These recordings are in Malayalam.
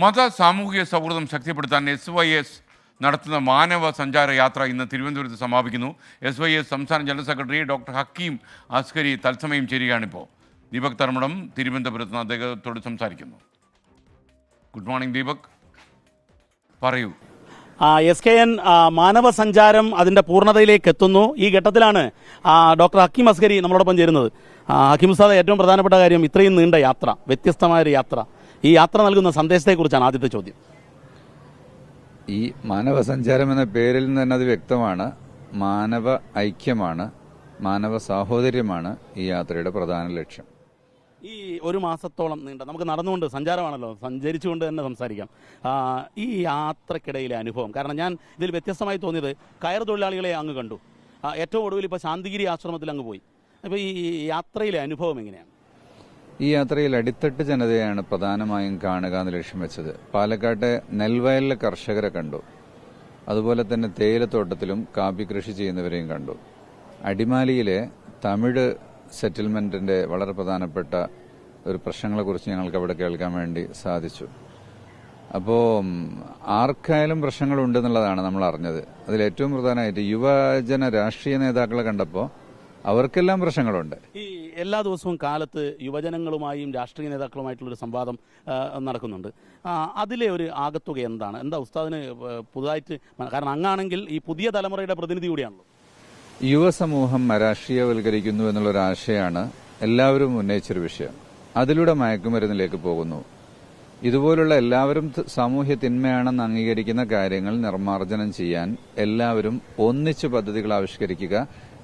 മത സാമൂഹിക സൗഹൃദം ശക്തിപ്പെടുത്താൻ എസ് വൈ എസ് നടത്തുന്ന മാനവ സഞ്ചാര യാത്ര ഇന്ന് തിരുവനന്തപുരത്ത് സമാപിക്കുന്നു. എസ് വൈ എസ് സംസ്ഥാന general secretary doctor Hakeem Askari തത്സമയം ചേരുകയാണിപ്പോൾ ദീപക് തർമ്മടം തിരുവനന്തപുരത്ത് നിന്ന് അദ്ദേഹത്തോട് സംസാരിക്കുന്നു. Good morning Deepak. പറയൂ. എസ് കെ എൻ മാനവ സഞ്ചാരം അതിന്റെ പൂർണതയിലേക്ക് എത്തുന്നു. ഈ ഘട്ടത്തിലാണ് ഡോക്ടർ ഹക്കീം അസ്കരി നമ്മളോടൊപ്പം ചേരുന്നത്. ഹക്കീം സാദ് ഏറ്റവും പ്രധാനപ്പെട്ട കാര്യം ഇത്രയും നീണ്ട യാത്ര വ്യത്യസ്തമായൊരു യാത്ര. ഈ യാത്ര നൽകുന്ന സന്ദേശത്തെക്കുറിച്ചാണ് ആദ്യത്തെ ചോദ്യം. ഈ മാനവ സഞ്ചാരം എന്ന പേരിൽ നിന്ന് തന്നെ അത് വ്യക്തമാണ്. മാനവ ഐക്യമാണ്. മാനവ സാഹോദര്യമാണ് ഈ യാത്രയുടെ പ്രധാന ലക്ഷ്യം. ഈ ഒരു മാസത്തോളം നീണ്ട നമുക്ക് നടന്നുകൊണ്ട് സഞ്ചാരമാണല്ലോ സഞ്ചരിച്ചുകൊണ്ട് തന്നെ സംസാരിക്കാം. ഈ യാത്രക്കിടയിലെ അനുഭവം. കാരണം ഞാൻ ഇതിൽ വ്യത്യസ്തമായി തോന്നിയത് കയർ തൊഴിലാളികളെ അങ്ങ് കണ്ടു. ഏറ്റവും ഒടുവിൽ ഇപ്പോൾ ശാന്തിഗിരി ആശ്രമത്തിൽ അങ്ങ് പോയി. അപ്പോൾ ഈ യാത്രയിലെ അനുഭവം എങ്ങനെയാണ്? ഈ യാത്രയിൽ അടിത്തട്ട് ജനതയാണ് പ്രധാനമായും കാണുക എന്ന് ലക്ഷ്യം വെച്ചത്. പാലക്കാട്ടെ നെൽവയലിലെ കർഷകരെ കണ്ടു. അതുപോലെ തന്നെ തേയിലത്തോട്ടത്തിലും കാപ്പി കൃഷി ചെയ്യുന്നവരെയും കണ്ടു. അടിമാലിയിലെ തമിഴ് സെറ്റിൽമെന്റിന്റെ വളരെ പ്രധാനപ്പെട്ട ഒരു പ്രശ്നങ്ങളെക്കുറിച്ച് ഞങ്ങൾക്ക് അവിടെ കേൾക്കാൻ വേണ്ടി സാധിച്ചു. അപ്പോൾ ആർക്കായാലും പ്രശ്നങ്ങളുണ്ടെന്നുള്ളതാണ് നമ്മൾ അറിഞ്ഞത്. അതിൽ ഏറ്റവും പ്രധാനമായിട്ട് യുവജന രാഷ്ട്രീയ നേതാക്കളെ കണ്ടപ്പോൾ അവർക്കെല്ലാം പ്രശ്നങ്ങളുണ്ട്. ഈ എല്ലാ ദിവസവും കാലത്ത് യുവജനങ്ങളുമായും രാഷ്ട്രീയ നേതാക്കളുമായിട്ടുള്ളൊരു സംവാദം നടക്കുന്നുണ്ട്. അതിലെ ഒരു ആകത്തുക എന്താണ്? എന്താ ഉസ്താദിന് പുതുതായിട്ട് കാരണം അങ്ങാണെങ്കിൽ ഈ പുതിയ തലമുറയുടെ പ്രതിനിധി കൂടിയാണല്ലോ. യുവസമൂഹം രാഷ്ട്രീയവൽക്കരിക്കുന്നു എന്നുള്ളൊരാശയാണ് എല്ലാവരും ഉന്നയിച്ചൊരു വിഷയം. അതിലൂടെ മയക്കുമരുന്നിലേക്ക് പോകുന്നു. ഇതുപോലുള്ള എല്ലാവരും സാമൂഹ്യത്തിന്മയാണെന്ന് സാമൂഹ്യ തിന്മയാണെന്ന് അംഗീകരിക്കുന്ന കാര്യങ്ങൾ നിർമ്മാർജനം ചെയ്യാൻ എല്ലാവരും ഒന്നിച്ച് പദ്ധതികൾ ആവിഷ്കരിക്കുക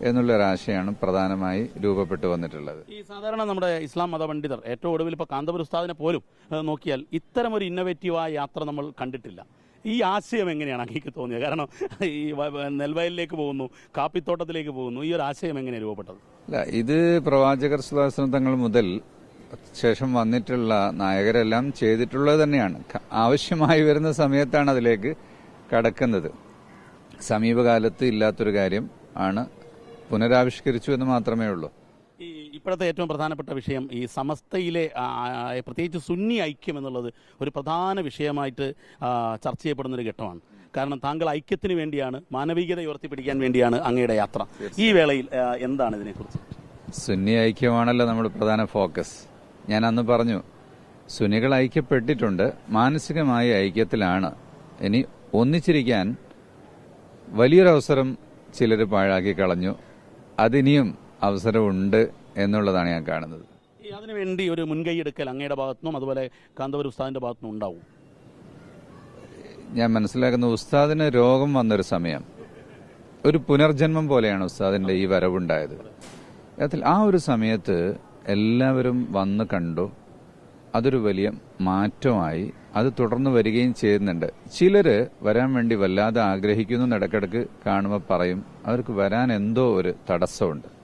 എന്നുള്ള ഒരാശയാണ് പ്രധാനമായി രൂപപ്പെട്ടു വന്നിട്ടുള്ളത്. ഈ സാധാരണ നമ്മുടെ ഇസ്ലാം മത പണ്ഡിതർ ഏറ്റവും ഒടുവിൽ ഇപ്പോൾ കാന്തപുര ഉസ്താദിനെ പോലും നോക്കിയാൽ ഇത്തരം ഒരു ഇന്നോവേറ്റീവായ യാത്ര നമ്മൾ കണ്ടിട്ടില്ല. ഈ ആശയം എങ്ങനെയാണ് അങ്ങേക്ക് തോന്നിയത്? കാരണം ഈ നെൽവയലിലേക്ക് പോകുന്നു കാപ്പിത്തോട്ടത്തിലേക്ക് പോകുന്നു ഈ ഒരു ആശയം എങ്ങനെയാണ് രൂപപ്പെട്ടത്? അല്ല ഇത് പ്രവാചകർ സുദാസന തങ്ങൾ മുതൽ ശേഷം വന്നിട്ടുള്ള നായകരെല്ലാം ചെയ്തിട്ടുള്ളത് തന്നെയാണ്. ആവശ്യമായി വരുന്ന സമയത്താണ് അതിലേക്ക് കടക്കുന്നത്. സമീപകാലത്ത് ഇല്ലാത്തൊരു കാര്യം ആണ് പുനരാവിഷ്കരിച്ചു എന്ന് മാത്രമേ ഉള്ളൂ. ഈ ഇപ്പോഴത്തെ ഏറ്റവും പ്രധാനപ്പെട്ട വിഷയം ഈ സമസ്തയിലെ പ്രത്യേകിച്ച് സുന്നി ഐക്യം എന്നുള്ളത് ഒരു പ്രധാന വിഷയമായിട്ട് ചർച്ച ചെയ്യപ്പെടുന്ന ഒരു ഘട്ടമാണ്. കാരണം താങ്കൾ ഐക്യത്തിന് വേണ്ടിയാണ് മാനവികത ഉയർത്തിപ്പിടിക്കാൻ വേണ്ടിയാണ് അങ്ങയുടെ യാത്ര. ഈ വേളയിൽ എന്താണ് ഇതിനെക്കുറിച്ച്? സുന്നി ഐക്യമാണല്ലോ നമ്മുടെ പ്രധാന ഫോക്കസ്. ഞാൻ അന്ന് പറഞ്ഞു സുനികൾ ഐക്യപ്പെട്ടിട്ടുണ്ട് മാനസികമായ ഐക്യത്തിലാണ്. ഇനി ഒന്നിച്ചിരിക്കാൻ വലിയൊരവസരം ചിലർ പാഴാക്കി കളഞ്ഞു. അതിനിയും അവസരമുണ്ട് എന്നുള്ളതാണ് ഞാൻ കാണുന്നത്. അതിനുവേണ്ടി ഒരു മുൻകൈ എടുക്കൽ അങ്ങയുടെ ഭാഗത്തുനിന്നും അതുപോലെ കാന്തപുര ഉസ്താദിന്റെ ഭാഗത്തുനിന്നും ഉണ്ടാവും. ഞാൻ മനസ്സിലാക്കുന്ന ഉസ്താദിന് രോഗം വന്നൊരു സമയം. ഒരു പുനർജന്മം പോലെയാണ് ഉസ്താദിന്റെ ഈ വരവുണ്ടായത്. അതിൽ ആ ഒരു സമയത്ത് എല്ലാവരും വന്ന് കണ്ടു. അതൊരു വലിയ മാറ്റമായി. അത് തുടർന്ന് വരികയും ചെയ്യുന്നുണ്ട്. ചിലര് വരാൻ വേണ്ടി വല്ലാതെ ആഗ്രഹിക്കുന്നു. ഇടക്കിടക്ക് കാണുമ്പോൾ പറയും അവർക്ക് വരാൻ എന്തോ ഒരു തടസ്സമുണ്ട്.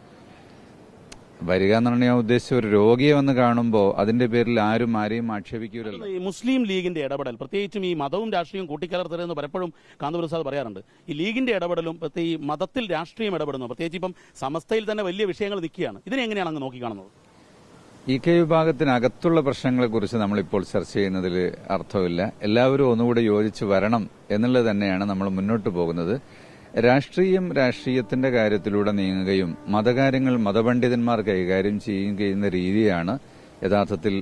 വരിക എന്ന് പറഞ്ഞാൽ ഞാൻ ഉദ്ദേശിച്ച ഒരു രോഗിയെ വന്ന് കാണുമ്പോൾ അതിന്റെ പേരിൽ ആരും ആരെയും ആക്ഷേപിക്കൂലല്ലോ. ഈ മുസ്ലിം ലീഗിന്റെ ഇടപെടൽ പ്രത്യേകിച്ചും ഈ മതവും രാഷ്ട്രീയവും കൂട്ടിക്കലർത്തരുതെന്ന് പലപ്പോഴും കാന്തപുര ഉസ്താദ് പറയാറുണ്ട്. ഈ ലീഗിന്റെ ഇടപെടലും പ്രത്യേകിച്ച് മതത്തിൽ രാഷ്ട്രീയം ഇടപെടുന്നു. പ്രത്യേകിച്ച് ഇപ്പം സമസ്തയിൽ തന്നെ വലിയ വിഷയങ്ങൾ നിൽക്കുകയാണ്. ഇതിനെ എങ്ങനെയാണ് അങ്ങ് നോക്കിക്കാണുന്നത്? ഇ കെ വിഭാഗത്തിനകത്തുള്ള പ്രശ്നങ്ങളെക്കുറിച്ച് നമ്മളിപ്പോൾ ചർച്ച ചെയ്യുന്നതിൽ അർത്ഥമില്ല. എല്ലാവരും ഒന്നുകൂടെ യോജിച്ച് വരണം എന്നുള്ളത് തന്നെയാണ് നമ്മൾ മുന്നോട്ട് പോകുന്നത്. രാഷ്ട്രീയം രാഷ്ട്രീയത്തിന്റെ കാര്യത്തിലൂടെ നീങ്ങുകയും മതകാര്യങ്ങൾ മതപണ്ഡിതന്മാർ കൈകാര്യം ചെയ്യുകയും ചെയ്യുന്ന രീതിയാണ് യഥാർത്ഥത്തിൽ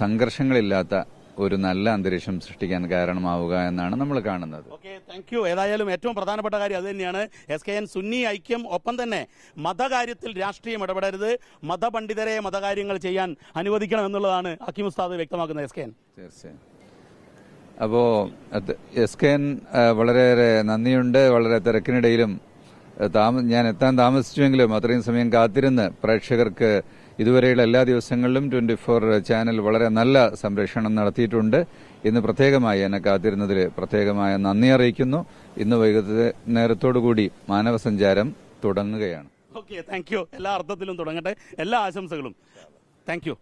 സംഘർഷങ്ങളില്ലാത്ത ഒരു നല്ല അന്തരീക്ഷം സൃഷ്ടിക്കാൻ കാരണമാവുക എന്നാണ് നമ്മൾ കാണുന്നത്. ഓക്കെ താങ്ക് യു ഏതായാലും ഏറ്റവും പ്രധാനപ്പെട്ട കാര്യം അത് തന്നെയാണ്. എസ് കെ എൻ സുന്നി ഐക്യം ഒപ്പം തന്നെ മതകാര്യത്തിൽ രാഷ്ട്രീയം ഇടപെടരുത്. മതപണ്ഡിതരെ മതകാര്യങ്ങൾ ചെയ്യാൻ അനുവദിക്കണം എന്നുള്ളതാണ് ഹക്കീം ഉസ്താദ് വ്യക്തമാക്കുന്നത് എസ് കെ എൻ തീർച്ചയായും. അപ്പോ എസ് കെ എൻ വളരെയേറെ നന്ദിയുണ്ട്. വളരെ തിരക്കിനിടയിലും താമ ഞാൻ എത്താൻ താമസിച്ചുവെങ്കിലും അത്രയും സമയം കാത്തിരുന്ന് പ്രേക്ഷകർക്ക് ഇതുവരെയുള്ള എല്ലാ ദിവസങ്ങളിലും ട്വന്റി ഫോർ ചാനൽ വളരെ നല്ല സംരക്ഷണം നടത്തിയിട്ടുണ്ട്. ഇന്ന് പ്രത്യേകമായി എന്നെ കാത്തിരുന്നതിൽ പ്രത്യേകമായ നന്ദി അറിയിക്കുന്നു. ഇന്ന് വൈകുന്നേരത്തോടുകൂടി മാനവസഞ്ചാരം തുടങ്ങുകയാണ്. ഓക്കെ താങ്ക് യു എല്ലാ അർത്ഥത്തിലും തുടങ്ങട്ടെ. എല്ലാ ആശംസകളും. Thank you